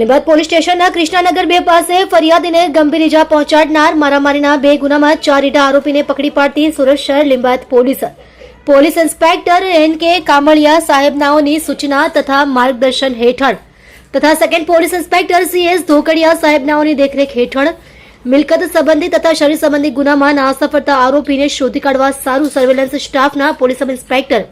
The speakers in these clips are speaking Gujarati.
લીંબાદ પોલીસ સ્ટેશનના કૃષ્ણાનગર બે પાસે ફરિયાદીને ગંભીર ઇજા પહોંચાડનાર મારામારીના બે ગુનામાં ચાર ઇટા આરોપીને પકડી પાડતી સુરત શહેર લીંબાદ police. Police inspector N K Kamaliya સાહેબનાઓની સૂચના તથા માર્ગદર્શન હેઠળ તથા second police inspector C S Dhokadiya સાહેબનાઓની દેખરેખ હેઠળ મિલકત સંબંધી તથા શરીર સંબંધી ગુનામાં નાસફળતા આરોપીને શોધી કાઢવા સારું સર્વેલન્સ સ્ટાફના પોલીસ ઇન્સ્પેક્ટર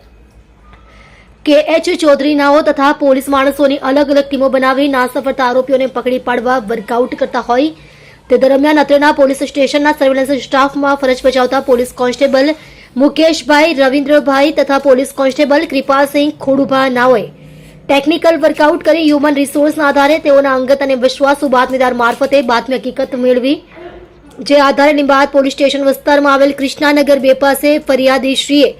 કે એચ ચૌધરીનાઓ તથા પોલીસ માણસોની અલગ અલગ ટીમો બનાવી નાસફળતા આરોપીઓને પકડી પાડવા વર્કઆઉટ કરતા હોય. તે દરમિયાન અત્રેના પોલીસ સ્ટેશનના સર્વેલન્સ સ્ટાફમાં ફરજ બજાવતા પોલીસ કોન્સ્ટેબલ મુકેશભાઈ, રવિન્દ્રભાઈ તથા પોલીસ કોન્સ્ટેબલ કૃપાલસિંહ ખોડુભા નાઓએ ટેકનિકલ વર્કઆઉટ કરી હ્યુમન રિસોર્સના આધારે તેઓના અંગત અને વિશ્વાસુ બાતમીદાર મારફતે બાતમી હકીકત મેળવી. જે આધારે લીંબાદ પોલીસ સ્ટેશન વિસ્તારમાં આવેલ કૃષ્ણાનગર બે પાસે ફરિયાદી શ્રીએ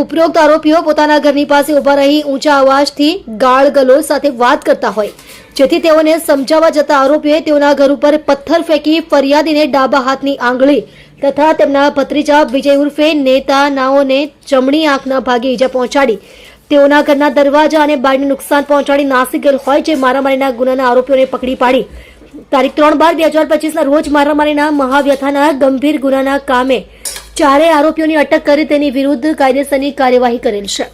ઉપરોક્ત આરોપીઓ પોતાના ઘરની પાસે ઊભા રહી ઊંચા અવાજથી ગાળ ગલોચ સાથે વાત કરતા હોય. જેથી તેઓને સમજાવવા જતા આરોપીઓએ તેઓના ઘર ઉપર પથ્થર ફેંકી ફરિયાદીને ડાબા હાથની આંગળી તથા તેમના ભત્રીજા વિજય ઉર્ફે નેતા નાઓને જમણી આંખના ભાગે ઈજા પહોંચાડી. તેઓના ઘરના દરવાજા અને બારને નુકસાન પહોંચાડી નાસી ગયેલ હોય જે મારામારીના ગુનાના આરોપીઓને પકડી પાડી. તારીખ ત્રણ બાર બે હજાર પચીસના રોજ મારામારીના મહાવ્યથાના ગંભીર ગુનાના કામે ચારેય આરોપીઓની અટક કરી તેની વિરુદ્ધ કાયદેસરની કાર્યવાહી કરેલ છે.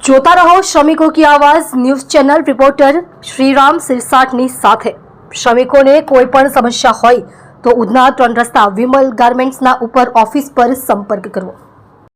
જોતા રહો શ્રમિકો કી આવાજ, ન્યૂઝ ચેનલ રિપોર્ટર શ્રીરામ સિરસાટની સાથે. શ્રમિકોને કોઈ પણ સમસ્યા હોય તો ઉધના ત્રણ રસ્તા વિમલ ગાર્મેન્ટ્સના ઉપર ઓફિસ પર સંપર્ક કરવો.